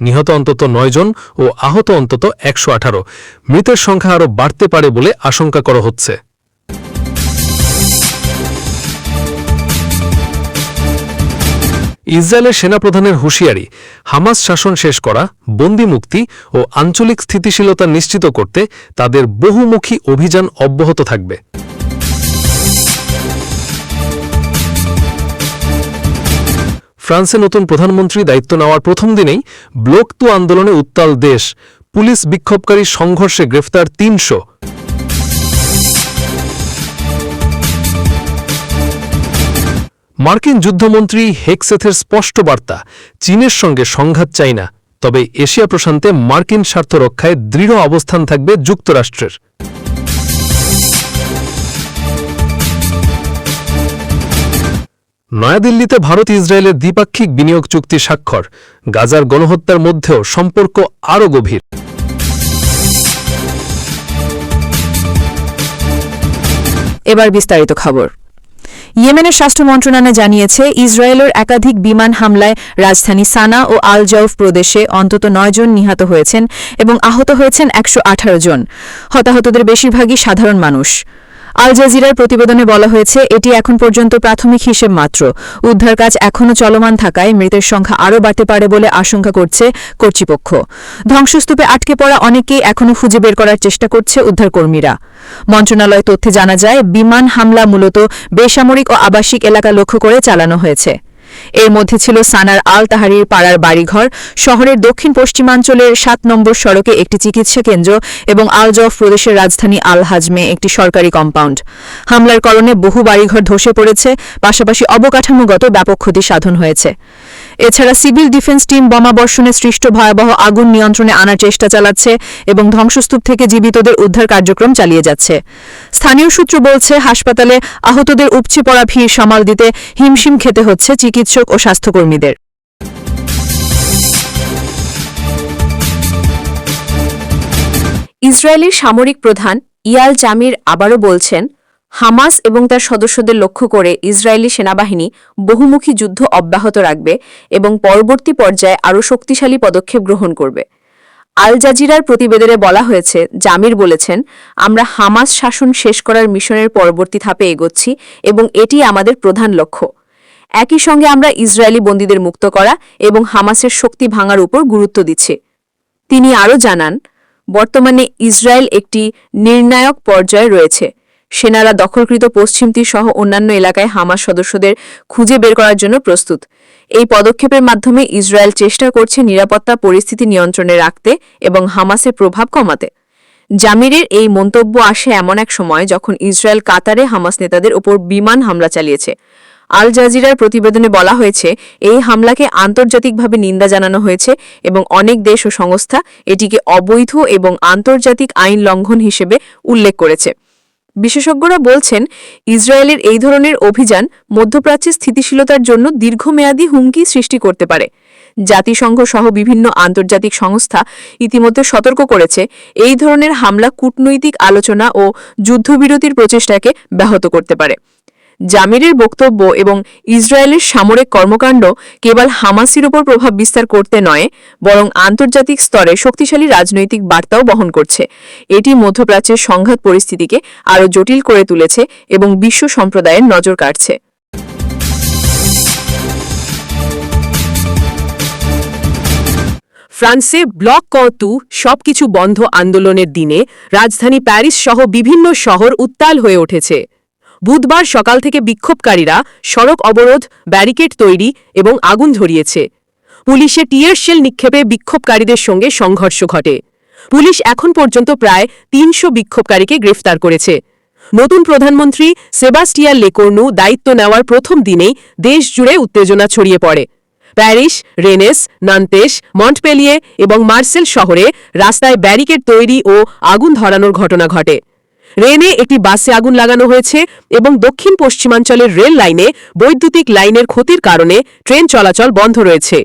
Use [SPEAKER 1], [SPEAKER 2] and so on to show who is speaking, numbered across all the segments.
[SPEAKER 1] নিহত অন্তত নয়জন ও আহত অন্তত একশো আঠারো। মৃতের সংখ্যা আরও বাড়তে পারে বলে আশঙ্কা করা হচ্ছে। ইসরায়েলের সেনাপ্রধানের হুঁশিয়ারি, হামাস শাসন শেষ করা, বন্দি মুক্তি ও আঞ্চলিক স্থিতিশীলতা নিশ্চিত করতে তাদের বহুমুখী অভিযান অব্যাহত থাকবে। ফ্রান্সে নতুন প্রধানমন্ত্রী দায়িত্ব নেওয়ার প্রথম দিনেই ব্লক তু আন্দোলনে উত্তাল দেশ। পুলিশ বিক্ষোভকারী সংঘর্ষে গ্রেফতার তিনশো। মার্কিন যুদ্ধমন্ত্রী হেক্সেথের স্পষ্ট বার্তা, চীনের সঙ্গে সংঘাত চাই না। তবে এশিয়া প্রশান্তে মার্কিন স্বার্থ রক্ষায় দৃঢ় অবস্থান থাকবে যুক্তরাষ্ট্রের। নয়াদিল্লিতে ভারত ইসরায়েলের দ্বিপাক্ষিক বিনিয়োগ চুক্তি স্বাক্ষর। গাজার গণহত্যার মধ্যেও সম্পর্ক আরও গভীর।
[SPEAKER 2] এবার বিস্তারিত খবর। ইয়েমেনের স্বাস্থ্য মন্ত্রণালয় জানিয়েছে, ইসরায়েলের একাধিক বিমান হামলায় রাজধানী সানা ও আল জাউফ প্রদেশে অন্তত নয়জন নিহত হয়েছেন এবং আহত হয়েছেন একশো আঠারো জন। হতাহতদের বেশিরভাগই সাধারণ মানুষ। আল জাজিরার প্রতিবেদনে বলা হয়েছে, এটি এখন পর্যন্ত প্রাথমিক হিসেব মাত্র। উদ্ধার কাজ এখনও চলমান থাকায় মৃতের সংখ্যা আরও বাড়তে পারে বলে আশঙ্কা করছে কর্তৃপক্ষ। ধ্বংসস্তূপে আটকে পড়া অনেকেই এখনও খুঁজে বের করার চেষ্টা করছে উদ্ধারকর্মীরা। মন্ত্রণালয় তথ্যে জানা যায়, বিমান হামলা মূলত বেসামরিক ও আবাসিক এলাকা লক্ষ্য করে চালানো হয়েছে। এর মধ্যে ছিল সানার আল তাহারির পাড়ার বাড়িঘর, শহরের দক্ষিণ পশ্চিমাঞ্চলের সাত নম্বর সড়কে একটি চিকিৎসা কেন্দ্র এবং আলজফ প্রদেশের রাজধানী আল হাজমে একটি সরকারি কম্পাউন্ড। হামলার কারণে বহু বাড়িঘর ধসে পড়েছে, পাশাপাশি অবকাঠামোগত ব্যাপক ক্ষতি সাধন হয়েছে। এছাড়া সিভিল ডিফেন্স টিম বোমাবর্ষণে সৃষ্ট ভয়াবহ আগুন নিয়ন্ত্রণে আনার চেষ্টা চালাচ্ছে এবং ধ্বংসস্তূপ থেকে জীবিতদের উদ্ধার কার্যক্রম চালিয়ে যাচ্ছে। স্থানীয় সূত্র বলছে, হাসপাতালে আহতদের উপচে পড়া ভিড় সামাল দিতে হিমশিম খেতে হচ্ছে চিকিৎসক ও স্বাস্থ্যকর্মীদের।
[SPEAKER 3] ইসরায়েলের সামরিক প্রধান ইয়াল জামির আবারও বলছেন হামাস এবং তার সদস্যদের লক্ষ্য করে ইসরায়েলি সেনাবাহিনী বহুমুখী যুদ্ধ অব্যাহত রাখবে এবং পরবর্তী পর্যায়ে আরও শক্তিশালী পদক্ষেপ গ্রহণ করবে। আল জাজিরার প্রতিবেদনে বলা হয়েছে, জামির বলেছেন, আমরা হামাস শাসন শেষ করার মিশনের পরবর্তী ধাপে এগোচ্ছি এবং এটি আমাদের প্রধান লক্ষ্য। একই সঙ্গে আমরা ইসরায়েলি বন্দীদের মুক্ত করা এবং হামাসের শক্তি ভাঙার উপর গুরুত্ব দিচ্ছি। তিনি আরও জানান, বর্তমানে ইসরায়েল একটি নির্ণায়ক পর্যায়ে রয়েছে। সেনারা দখলকৃত পশ্চিম তীর সহ অন্যান্য এলাকায় হামাস সদস্যদের খুঁজে বের করার জন্য প্রস্তুত। এই পদক্ষেপের মাধ্যমে ইসরায়েল চেষ্টা করছে নিরাপত্তা পরিস্থিতি নিয়ন্ত্রণে রাখতে এবং হামাসের প্রভাব কমাতে। জামিরের এই মন্তব্য আসে এমন এক সময় যখন ইসরায়েল কাতারে হামাস নেতাদের ওপর বিমান হামলা চালিয়েছে। আল জাজিরার প্রতিবেদনে বলা হয়েছে, এই হামলাকে আন্তর্জাতিকভাবে নিন্দা জানানো হয়েছে এবং অনেক দেশ ও সংস্থা এটিকে অবৈধ এবং আন্তর্জাতিক আইন লঙ্ঘন হিসেবে উল্লেখ করেছে। বিশেষজ্ঞরা বলছেন, ইসরায়েলের এই ধরনের অভিযান মধ্যপ্রাচ্যে স্থিতিশীলতার জন্য দীর্ঘমেয়াদী হুমকি সৃষ্টি করতে পারে। জাতিসংঘ সহ বিভিন্ন আন্তর্জাতিক সংস্থা ইতিমধ্যে সতর্ক করেছে, এই ধরনের হামলা কূটনৈতিক আলোচনা ও যুদ্ধবিরতির প্রচেষ্টাকে ব্যাহত করতে পারে। জামিরের বক্তব্য এবং ইসরায়েলের সামরিক কর্মকাণ্ড কেবল হামাসির উপর প্রভাব বিস্তার করতে নয়, বরং আন্তর্জাতিক স্তরে শক্তিশালী রাজনৈতিক বার্তাও বহন করছে। এটি মধ্যপ্রাচ্যের সংঘাত পরিস্থিতিকে আরও জটিল করে তুলেছে এবং বিশ্ব সম্প্রদায়ের নজর কাটছে
[SPEAKER 4] ফ্রান্সে ব্লক কতু সবকিছু বন্ধ আন্দোলনের দিনে রাজধানী প্যারিস সহ বিভিন্ন শহর উত্তাল হয়ে উঠেছে। বুধবার সকাল থেকে বিক্ষোভকারীরা সড়ক অবরোধ, ব্যারিকেড তৈরি এবং আগুন ধরিয়েছে। পুলিশে টিয়ার শেল নিক্ষেপে বিক্ষোভকারীদের সঙ্গে সংঘর্ষ ঘটে। পুলিশ এখন পর্যন্ত প্রায় তিনশো বিক্ষোভকারীকে গ্রেফতার করেছে। নতুন প্রধানমন্ত্রী সেবাস্টিয়ান লেকর্নু দায়িত্ব নেওয়ার প্রথম দিনেই দেশ জুড়ে উত্তেজনা ছড়িয়ে পড়ে। প্যারিস, রেনেস, নান্তেস, মন্টপেলিয়ে এবং মার্সেল শহরে রাস্তায় ব্যারিকেড তৈরি ও আগুন ধরানোর ঘটনা ঘটে। রেনে একটি বাসে আগুন লাগানো হয়েছে এবং দক্ষিণ পশ্চিমাঞ্চলের রেল লাইনে বৈদ্যুতিক লাইনের ক্ষতির কারণে ট্রেন চলাচল বন্ধ রয়েছে।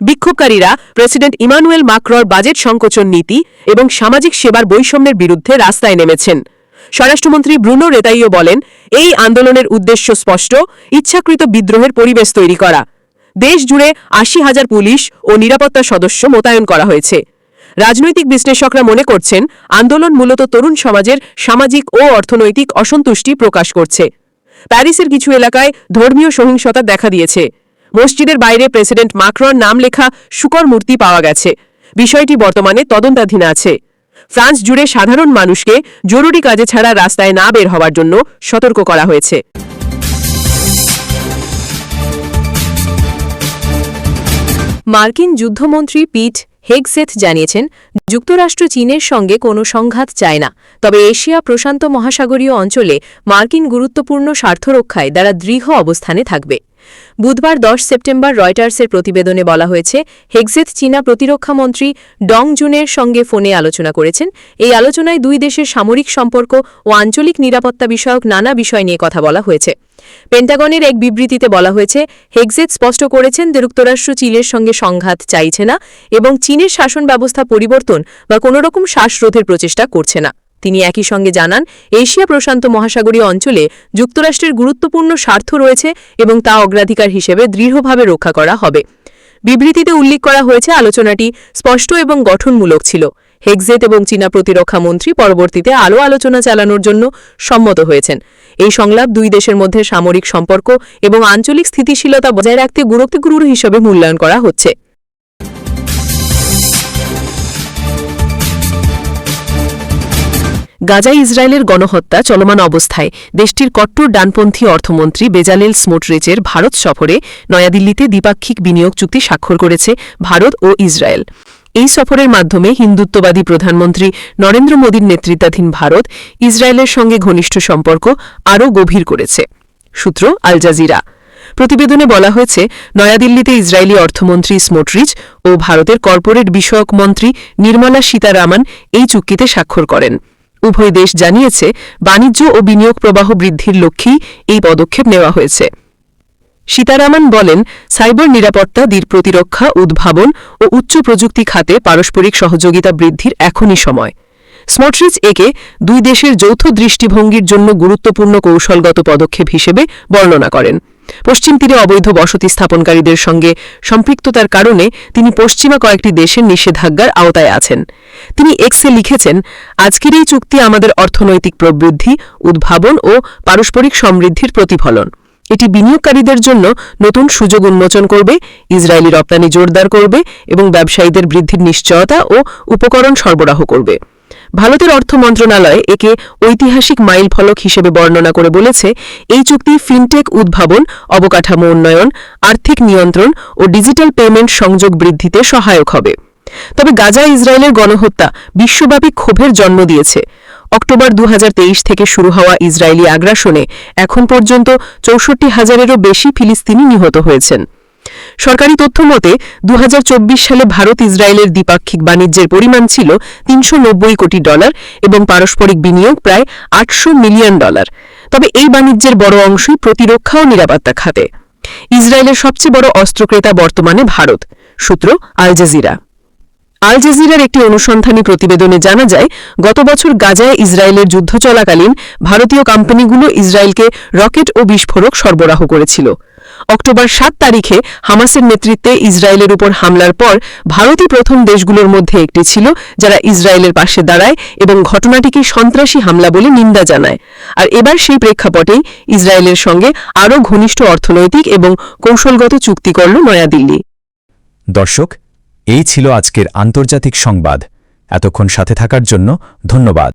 [SPEAKER 4] বিক্ষোভকারীরা প্রেসিডেন্ট ইমানুয়েল মাক্রর বাজেট সংকোচন নীতি এবং সামাজিক সেবার বৈষম্যের বিরুদ্ধে রাস্তায় নেমেছেন। স্বরাষ্ট্রমন্ত্রী ব্রুনো রেতাইও বলেন, এই আন্দোলনের উদ্দেশ্য স্পষ্ট, ইচ্ছাকৃত বিদ্রোহের পরিবেশ তৈরি করা। দেশ জুড়ে আশি হাজার পুলিশ ও নিরাপত্তা সদস্য মোতায়েন করা হয়েছে। রাজনৈতিক বিশ্লেষকরা মনে করছেন, আন্দোলন মূলত তরুণ সমাজের সামাজিক ও অর্থনৈতিক অসন্তুষ্টি প্রকাশ করছে। প্যারিসের কিছু এলাকায় ধর্মীয় সহিংসতা দেখা দিয়েছে। মসজিদের বাইরে প্রেসিডেন্ট মাক্রন নাম লেখা শুকর মূর্তি পাওয়া গেছে। বিষয়টি বর্তমানে তদন্তাধীন আছে। ফ্রান্স জুড়ে সাধারণ মানুষকে জরুরি কাজে ছাড়া রাস্তায় না বের হওয়ার জন্য সতর্ক করা হয়েছে।
[SPEAKER 3] মার্কিন যুদ্ধমন্ত্রী পিট হেগসেথ জানিয়েছেন, যুক্তরাষ্ট্র চীনের সঙ্গে কোনো সংঘাত চায় না, তবে এশিয়া প্রশান্ত মহাসাগরীয় অঞ্চলে মার্কিন গুরুত্বপূর্ণ স্বার্থরক্ষায় দ্বারা দৃঢ় অবস্থানে থাকবে। বুধবার দশ সেপ্টেম্বর রয়টার্সের প্রতিবেদনে বলা হয়েছে হেগজেথ চীনা প্রতিরক্ষামন্ত্রী ডং জুনের সঙ্গে ফোনে আলোচনা করেছেন। এই আলোচনায় দুই দেশের সামরিক সম্পর্ক ও আঞ্চলিক নিরাপত্তা বিষয়ক নানা বিষয় নিয়ে কথা বলা হয়েছে। পেন্টাগনের এক বিবৃতিতে বলা হয়েছে, হেগজেট স্পষ্ট করেছেন যে যুক্তরাষ্ট্র চীনের সঙ্গে সংঘাত চাইছে না এবং চীনের শাসন ব্যবস্থা পরিবর্তন বা কোনোরকম শ্বাসরোধের প্রচেষ্টা করছে না। তিনি একই সঙ্গে জানান, এশিয়া প্রশান্ত মহাসাগরীয় অঞ্চলে যুক্তরাষ্ট্রের গুরুত্বপূর্ণ স্বার্থ রয়েছে এবং তা অগ্রাধিকার হিসেবে দৃঢ়ভাবে রক্ষা করা হবে। বিবৃতিতে উল্লেখ করা হয়েছে, আলোচনাটি স্পষ্ট এবং গঠনমূলক ছিল। হেগজেট এবং চীনা প্রতিরক্ষা মন্ত্রী পরবর্তীতে আলো আলোচনা চালানোর জন্য সম্মত হয়েছেন। এই সংলাপ দুই দেশের মধ্যে সামরিক সম্পর্ক এবং আঞ্চলিক স্থিতিশীলতা বজায় রাখতে গুরুত্বপূর্ণ হিসেবে মূল্যায়ন করা হচ্ছে।
[SPEAKER 4] গাজায় ইসরায়েলের গণহত্যা চলমান অবস্থায় দেশটির কট্টর ডানপন্থী অর্থমন্ত্রী বেজালেল স্মোটরিচের ভারত সফরে নয়াদিল্লিতে দ্বিপাক্ষিক বিনিয়োগ চুক্তি স্বাক্ষর করেছে ভারত ও ইসরায়েল। এই সফরের মাধ্যমে হিন্দুত্ববাদী প্রধানমন্ত্রী নরেন্দ্র মোদীর নেতৃত্বাধীন ভারত ইসরায়েলের সঙ্গে ঘনিষ্ঠ সম্পর্ক আরও গভীর করেছে। সূত্র আল জাজিরা। প্রতিবেদনে বলা হয়েছে, নয়াদিল্লিতে ইসরায়েলি অর্থমন্ত্রী স্মোটরিচ ও ভারতের কর্পোরেট বিষয়ক মন্ত্রী নির্মলা সীতারামন এই চুক্তিতে স্বাক্ষর করেন। উভয় দেশ জানিয়েছে, বাণিজ্য ও বিনিয়োগ প্রবাহ বৃদ্ধির লক্ষ্যেই এই পদক্ষেপ নেওয়া হয়েছে। সীতারামন বলেন, সাইবার নিরাপত্তা দীর প্রতিরক্ষা, উদ্ভাবন ও উচ্চ প্রযুক্তি খাতে পারস্পরিক সহযোগিতা বৃদ্ধির এখনই সময়। স্মটরিচ একে দুই দেশের যৌথ দৃষ্টিভঙ্গির জন্য গুরুত্বপূর্ণ কৌশলগত পদক্ষেপ হিসেবে বর্ণনা করেন। পশ্চিম তীরে অবৈধ বসতি স্থাপনকারীদের সঙ্গে সম্পৃক্ততার কারণে তিনি পশ্চিমা কয়েকটি দেশের নিষেধাজ্ঞার আওতায় আছেন। তিনি এক্সে লিখেছেন, আজকের এই চুক্তি আমাদের অর্থনৈতিক প্রবৃদ্ধি, উদ্ভাবন ও পারস্পরিক সমৃদ্ধির প্রতিফলন। এটি বিনিয়োগকারীদের জন্য নতুন সুযোগ উন্মোচন করবে, ইসরায়েলি রপ্তানি জোরদার করবে এবং ব্যবসায়ীদের বৃদ্ধির নিশ্চয়তা ও উপকরণ সরবরাহ করবে। ভারতের অর্থ মন্ত্রণালয় একে ঐতিহাসিক মাইল ফলক হিসেবে বর্ণনা করে বলেছে, এই চুক্তি ফিনটেক উদ্ভাবন, অবকাঠামো উন্নয়ন, আর্থিক নিয়ন্ত্রণ ও ডিজিটাল পেমেন্ট সংযোগ বৃদ্ধিতে সহায়ক হবে। তবে গাজা ইসরায়েলের গণহত্যা বিশ্বব্যাপী ক্ষোভের জন্ম দিয়েছে। অক্টোবর দু হাজার তেইশ থেকে শুরু হওয়া ইসরায়েলি আগ্রাসনে এখন পর্যন্ত চৌষট্টি হাজারেরও বেশি ফিলিস্তিনি নিহত হয়েছেন। সরকারি তথ্য মতে দু হাজার চব্বিশ সালে ভারত ইসরায়েলের দ্বিপাক্ষিক বাণিজ্যের পরিমাণ ছিল তিনশো নব্বই কোটি ডলার এবং পারস্পরিক বিনিয়োগ প্রায় আটশো মিলিয়ন ডলার। তবে এই বাণিজ্যের বড় অংশই প্রতিরক্ষা ও নিরাপত্তা খাতে। ইসরায়েলের সবচেয়ে বড় অস্ত্রক্রেতা বর্তমানে ভারত। সূত্র আল জাজিরা। আল জাজিরার একটি অনুসন্ধানী প্রতিবেদনে জানা যায়, গত বছর গাজায় ইসরায়েলের যুদ্ধ চলাকালীন ভারতীয় কোম্পানিগুলো ইসরায়েলকে রকেট ও বিস্ফোরক সরবরাহ করেছিল। অক্টোবর সাত তারিখে হামাসের নেতৃত্বে ইসরায়েলের উপর হামলার পর ভারতই প্রথম দেশগুলোর মধ্যে একটি ছিল, যারা ইসরায়েলের পাশে দাঁড়ায় এবং ঘটনাটিকে সন্ত্রাসী হামলা বলে নিন্দা জানায়। আর এবার সেই প্রেক্ষাপটেই ইসরায়েলের সঙ্গে আরও ঘনিষ্ঠ অর্থনৈতিক এবং কৌশলগত চুক্তি করল নয়াদিল্লি।
[SPEAKER 5] দর্শক এই ছিল আজকের আন্তর্জাতিক সংবাদ। এতক্ষণ সাথে থাকার জন্য ধন্যবাদ।